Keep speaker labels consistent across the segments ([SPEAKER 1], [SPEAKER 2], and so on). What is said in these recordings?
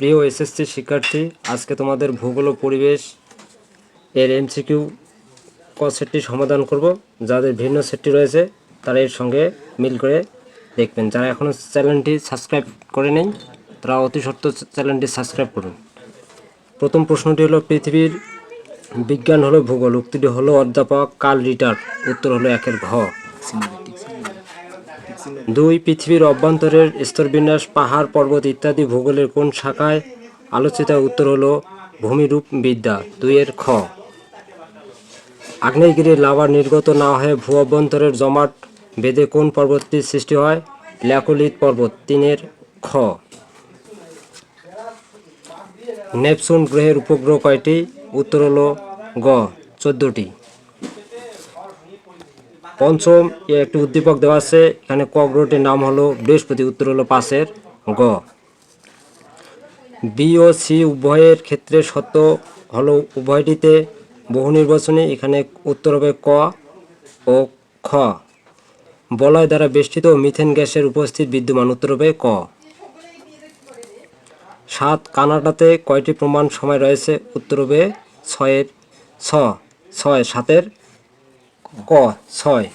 [SPEAKER 1] প্রিয় এসএসসি শিক্ষার্থী, আজকে তোমাদের ভূগোল পরিবেশ এর এমসিকিউ ক সেটটি সমাধান করব। যাদের ভিন্ন সেটটি রয়েছে, তারা এর সঙ্গে মিল করে দেখবেন। যারা এখনও চ্যানেলটি সাবস্ক্রাইব করে নেই, তারা অতি সত্য চ্যানেলটি সাবস্ক্রাইব করুন। প্রথম প্রশ্নটি হলো, পৃথিবীর বিজ্ঞান হলো ভূগোল, উক্তিটি হলো অধ্যাপক কার্ল রিটার, উত্তর হলো একের ঘ। দুই পৃথিবীর অভ্যন্তরের স্তরবিন্যাস, পাহাড়, পর্বত ইত্যাদি ভূগোলের কোন শাখায় আলোচিত? উত্তর হলো ভূমিরূপ বিদ্যা, দুইয়ের খ। আগ্নেয়গিরির লাভা নির্গত না হয়ে ভূ অভ্যন্তরের জমাট বেদে কোন পর্বতটির সৃষ্টি হয়? ল্যাকোলিত পর্বত, তিনের খ। নেপসুন গ্রহের উপগ্রহ কয়টি? উত্তর হল গ, চোদ্দটি। পঞ্চম একটি উদ্দীপক দেওয়া আছে, এখানে ক গ্রহটির নাম হলো বৃহস্পতি, উত্তর হলো পাশের গ। বি ও সি উভয়ের ক্ষেত্রে সত্য হলো, উভয়টিতে বহু নির্বাচনী এখানে উত্তর হবে ক ও খ। বলয় দ্বারা বেষ্টিত মিথেন গ্যাসের উপস্থিত বিদ্যমান, উত্তর হবে ক। সাত, কানাডাতে কয়টি প্রমাণ সময় রয়েছে, উত্তর হবে ছয়ের ছয়, সাতের ক ছয়।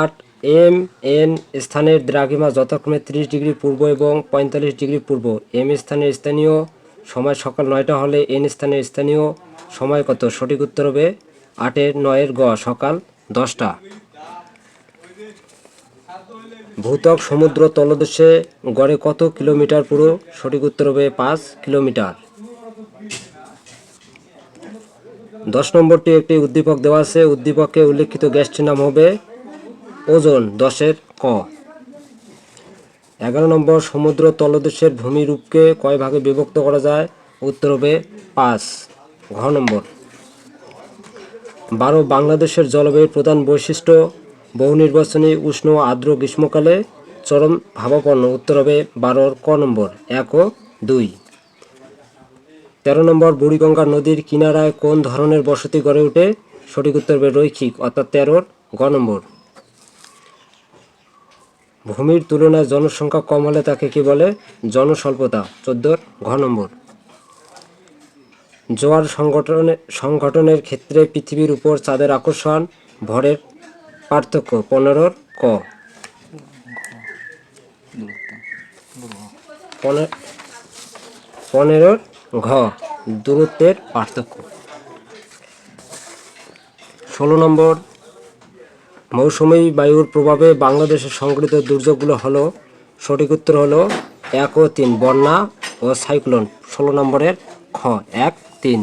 [SPEAKER 1] আট, এম, এন স্থানের দ্রাঘিমা যথাক্রমে ত্রিশ ডিগ্রি পূর্ব এবং পঁয়তাল্লিশ ডিগ্রি পূর্ব। এম স্থানের স্থানীয় সময় সকাল নয়টা হলে এন স্থানের স্থানীয় সময় কত? সঠিক উত্তর হবে আটের, নয়ের গ, সকাল দশটা। ভূতক সমুদ্র তলদেশে গড়ে কত কিলোমিটার পুরো? সঠিক উত্তর হবে পাঁচ কিলোমিটার। দশ নম্বরটি একটি উদ্দীপক দেওয়া আছে। উদ্দীপকে উল্লেখিত গ্যাসটির নাম হবে ওজন দশের ক। এগারো নম্বর, সমুদ্র তলদেশের ভূমিরূপকে কয় ভাগে বিভক্ত করা যায়? উত্তর হবে পাঁচ। ঘ নম্বর। বারো, বাংলাদেশের জলবায়ুর প্রধান বৈশিষ্ট্য, বহু নির্বাচনী, উষ্ণ, আর্দ্র গ্রীষ্মকালে চরম ভাবাপন্ন। উত্তর হবে বারোর ক নম্বর। এক ও দুই। তেরো নম্বর বুড়িগঙ্গা নদীর কিনারায় কোন ধরনের বসতি গড়ে ওঠে? সঠিক উত্তর রৈখিক, অর্থাৎ তেরোর গ নম্বর। ভূমির তুলনায় জনসংখ্যা কম হলে তাকে কি বলে? জনস্বল্পতা, চোদ্দোর ঘ নম্বর। জোয়ার সংগঠনে সংগঠনের ক্ষেত্রে পৃথিবীর উপর চাঁদের আকর্ষণ, ভরের পার্থক্য, পনেরোর ক। পনে- পনেরোর ঘ, দূরত্বের পার্থক্য। ষোলো নম্বর, মৌসুমী বায়ুর প্রভাবে বাংলাদেশে সংঘটিত দুর্যোগগুলো হলো, সঠিক উত্তর হলো এক ও তিন, বন্যা ও সাইক্লোন। ষোলো নম্বরের খ, এক, তিন।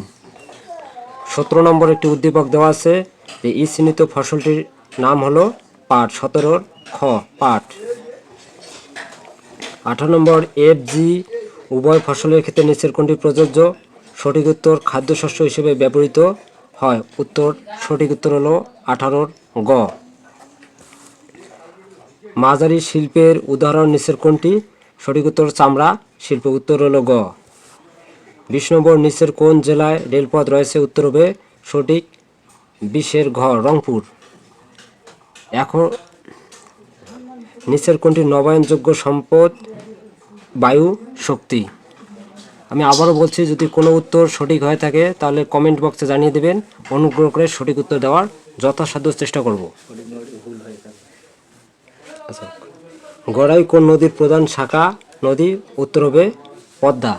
[SPEAKER 1] সতেরো নম্বর একটি উদ্দীপক দেওয়া আছে যে চিহ্নিত ফসলটির নাম হলো পাট। সতেরোর খ, পাট। আঠারো নম্বর এফ জি উভয় ফসলের ক্ষেত্রে নিচের কোনটি প্রযোজ্য? সঠিক উত্তর খাদ্যশস্য হিসেবে ব্যবহৃত হয়। উত্তর সঠিক উত্তর হলো আঠারোর গ। মাঝারি শিল্পের উদাহরণ নিচের কোনটি? সঠিক উত্তর চামড়া, শিল্প উত্তর হলো গ। নম্বর নিচের কোন জেলায় রেলপথ রয়েছে? উত্তর হবে সঠিক বিশের ঘ, রংপুর। এখন নিচের কোনটি নবায়নযোগ্য সম্পদ? বায়ু শক্তি। আমি আবারও বলছি, যদি কোনো উত্তর সঠিক হয়ে থাকে, তাহলে কমেন্ট বক্সে জানিয়ে দেবেন। অনুগ্রহ করে সঠিক উত্তর দেওয়ার যথাসাধ্য চেষ্টা করব। আচ্ছা গড়াই কোন নদীর প্রধান শাখা? নদী উত্তর হবে পদ্মা।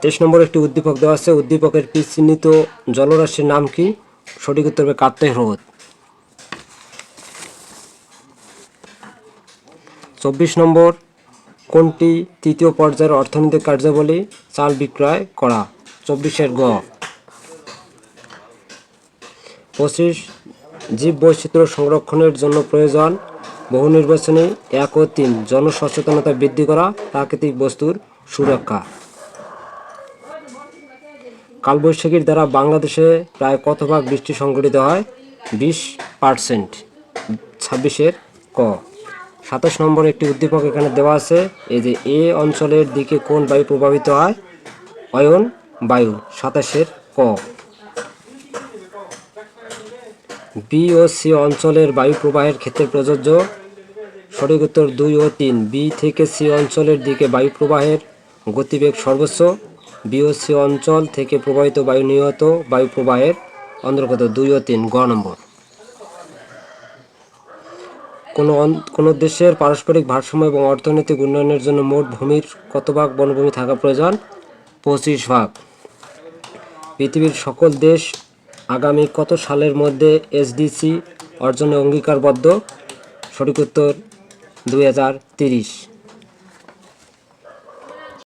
[SPEAKER 1] তেইশ নম্বর একটি উদ্দীপক দেওয়া আছে। উদ্দীপকের চিহ্নিত জলরাশির নাম কি? সঠিক উত্তর হবে কাপ্তাই হ্রদ। চব্বিশ নম্বর, কোনটি তৃতীয় পর্যায়ের অর্থনৈতিক কার্যাবলী চাল বিক্রয় করা? চব্বিশের গ। পঁচিশ জীব বৈচিত্র্য সংরক্ষণের জন্য প্রয়োজন বহু নির্বাচনে এক ও তিন, জনসচেতনতা বৃদ্ধি করা, প্রাকৃতিক বস্তুর সুরক্ষা। কালবৈশাখীর দ্বারা বাংলাদেশে প্রায় কত ভাগ বৃষ্টি সংঘটিত হয়? বিশ পার্সেন্ট, ছাব্বিশের ক। সাতাশ নম্বর একটি উদ্দীপক এখানে দেওয়া আছে, এই যে এ অঞ্চলের দিকে কোন বায়ু প্রভাবিত হয়? অয়ন বায়ু, সাতাশের ক। বি ও সি অঞ্চলের বায়ু প্রবাহের ক্ষেত্রে প্রযোজ্য। সঠিক উত্তর দুই ও তিন। বি থেকে সি অঞ্চলের দিকে বায়ু প্রবাহের গতিবেগ সর্বোচ্চ। বি ও সি অঞ্চল থেকে প্রবাহিত বায়ু নিহত বায়ু প্রবাহের অন্তর্গত দুই ও তিন। গ নম্বর। কোনো কোনো দেশের পারস্পরিক ভারসাম্য এবং অর্থনৈতিক উন্নয়নের জন্য মোট ভূমির কত ভাগ বনভূমি থাকা প্রয়োজন? পঁচিশ ভাগ। পৃথিবীর সকল দেশ আগামী কত সালের মধ্যে এসডিসি অর্জনে অঙ্গীকারবদ্ধ? সঠিক উত্তর দুই হাজার